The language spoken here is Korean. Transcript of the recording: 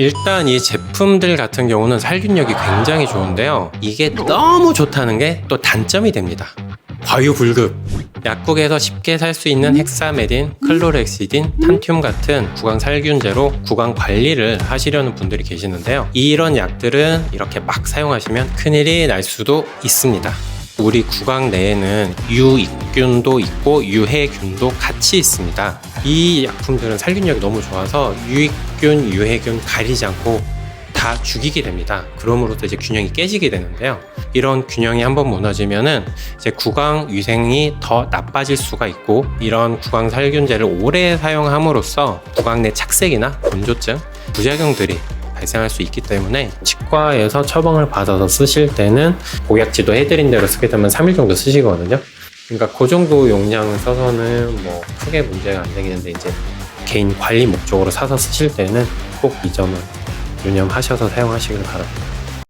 일단 이 제품들 같은 경우는 살균력이 굉장히 좋은데요. 이게 너무 좋다는 게 또 단점이 됩니다. 과유불급. 약국에서 쉽게 살 수 있는 헥사메딘, 클로렉시딘, 탄튬 같은 구강 살균제로 구강 관리를 하시려는 분들이 계시는데요. 이런 약들은 이렇게 막 사용하시면 큰일이 날 수도 있습니다. 우리 구강 내에는 유 익균도 있고 유해균도 같이 있습니다. 이 약품들은 살균력이 너무 좋아서 유익균, 유해균 가리지 않고 다 죽이게 됩니다. 그럼으로써 이제 균형이 깨지게 되는데요. 이런 균형이 한번 무너지면은 이제 구강 위생이 더 나빠질 수가 있고 이런 구강 살균제를 오래 사용함으로써 구강 내 착색이나 건조증, 부작용들이 발생할 수 있기 때문에 치과에서 처방을 받아서 쓰실 때는 복약지도 해드린 대로 쓰게 되면 3일 정도 쓰시거든요. 그러니까 그 정도 용량을 써서는 뭐 크게 문제가 안 되겠는데 이제 개인 관리 목적으로 사서 쓰실 때는 꼭 이 점은 유념하셔서 사용하시길 바랍니다.